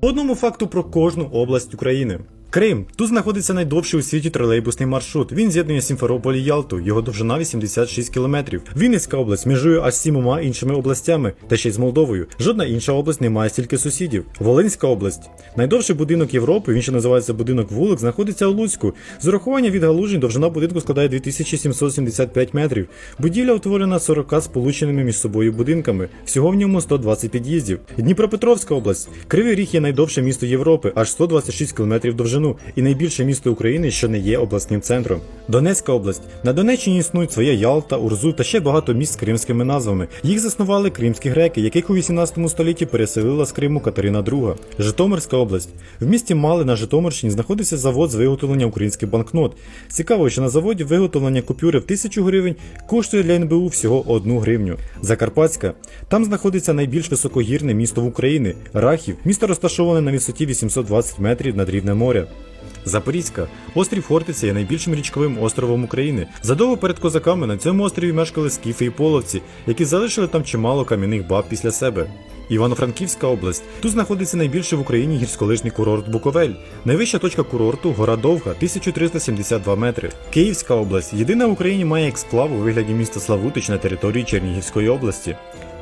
По одному факту про кожну область України. Крим. Тут знаходиться найдовший у світі тролейбусний маршрут. Він з'єднує Сімферополь і Ялту. Його довжина 86 кілометрів. Вінницька область межує аж сімома іншими областями, та ще й з Молдовою. Жодна інша область не має стільки сусідів. Волинська область. Найдовший будинок Європи, він ще називається будинок вулик, знаходиться у Луцьку. З урахування від галужень довжина будинку складає 2775 метрів. Будівля утворена 40 сполученими між собою будинками. Всього в ньому 120 під'їздів. Дніпропетровська область. Кривий Ріг є найдовше місто Європи, аж 126 км довжину, і найбільше місто України, що не є обласним центром. Донецька область. На Донеччині існують своя Ялта, Урзу та ще багато міст з кримськими назвами. Їх заснували кримські греки, яких у 18 столітті переселила з Криму Катерина II. Житомирська область. В місті Мали на Житомирщині знаходиться завод з виготовлення українських банкнот. Цікаво, що на заводі виготовлення купюри в 1000 гривень коштує для НБУ всього 1 гривню. Закарпатська. Там знаходиться найбільш високогірне місто в Україні Рахів. Місто розташоване на висоті 820 метрів над рівнем моря. Запорізька. Острів Хортиця є найбільшим річковим островом України. Задовго перед козаками на цьому острові мешкали скіфи і половці, які залишили там чимало кам'яних баб після себе. Івано-Франківська область. Тут знаходиться найбільший в Україні гірськолижний курорт Буковель. Найвища точка курорту гора Довга 1372 метри. Київська область. Єдина в Україні має ексклав у вигляді міста Славутич на території Чернігівської області.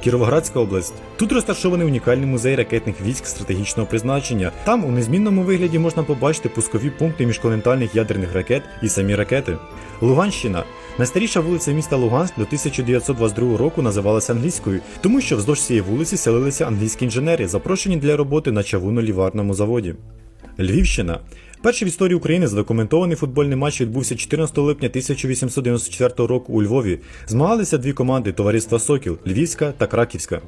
Кіровоградська область. Тут розташований унікальний музей ракетних військ стратегічного призначення. Там у незмінному вигляді можна побачити пускові пункти міжконтинентальних ядерних ракет і самі ракети. Луганщина. Найстаріша вулиця міста Луганськ до 1922 року називалася англійською, тому що вздовж цієї вулиці селилися англійські інженери, запрошені для роботи на чавунно-ліварному заводі. Львівщина. Перший в історії України задокументований футбольний матч відбувся 14 липня 1894 року у Львові. Змагалися дві команди товариства Сокіл Львівська та Краківська.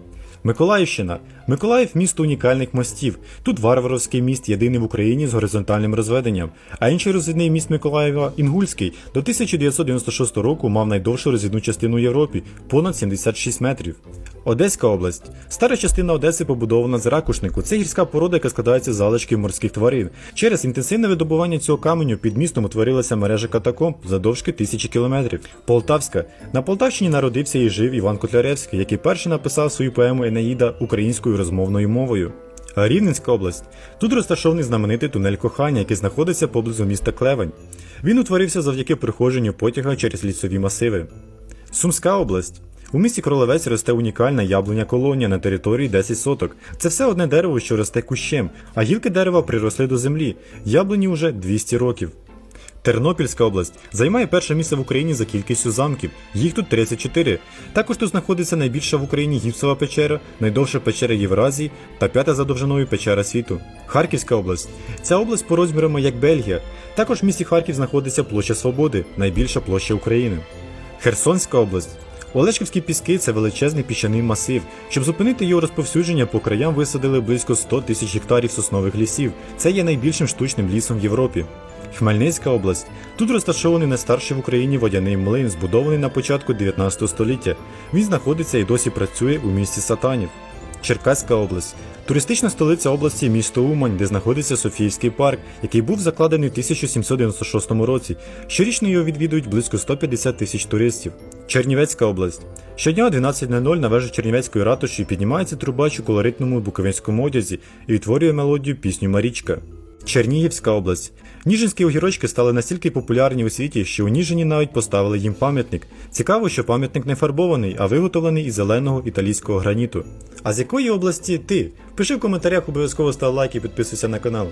Миколаївщина. Миколаїв місто унікальних мостів. Тут варваровський міст єдиний в Україні з горизонтальним розведенням, а інший розвідний міст Миколаєва Інгульський до 1996 року мав найдовшу розвідну частину Європі понад 76 метрів. Одеська область. Стара частина Одеси побудована з ракушнику. Це гірська порода, яка складається з залишків морських тварин. Через інтенсивне видобування цього каменю під містом утворилася мережа катакомб завдовжки тисячі кілометрів. Полтавська. На Полтавщині народився і жив Іван Котляревський, який перший написав свою поему Енеїда українською розмовною мовою. Рівненська область. Тут розташований знаменитий тунель кохання, який знаходиться поблизу міста Клевень. Він утворився завдяки приходженню потяга через лісові масиви. Сумська область. У місті Кролевець росте унікальна яблуня колонія на території 10 соток. Це все одне дерево, що росте кущем, а гілки дерева приросли до землі. Яблуні уже 200 років. Тернопільська область займає перше місце в Україні за кількістю замків. Їх тут 34. Також тут знаходиться найбільша в Україні гіпсова печера, найдовша печера Євразії та п'ята за довжиною печера світу. Харківська область. Ця область по розмірам як Бельгія. Також в місті Харків знаходиться площа Свободи, найбільша площа України. Херсонська область. Олешківські піски це величезний піщаний масив. Щоб зупинити його розповсюдження, по краям висадили близько 100 тисяч гектарів соснових лісів. Це є найбільшим штучним лісом в Європі. Хмельницька область. Тут розташований найстарший в Україні водяний млин, збудований на початку 19 століття. Він знаходиться і досі працює у місті Сатанів. Черкаська область. Туристична столиця області місто Умань, де знаходиться Софіївський парк, який був закладений у 1796 році. Щорічно його відвідують близько 150 тисяч туристів. Чернівецька область. Щодня о 12.00 на вежі Чернівецької ратуші піднімається трубач у колоритному буковинському одязі і відтворює мелодію пісню Марічка. Чернігівська область. Ніжинські огірочки стали настільки популярні у світі, що у Ніжині навіть поставили їм пам'ятник. Цікаво, що пам'ятник не фарбований, а виготовлений із зеленого італійського граніту. А з якої області ти? Пиши в коментарях, обов'язково став лайк і підписуйся на канал.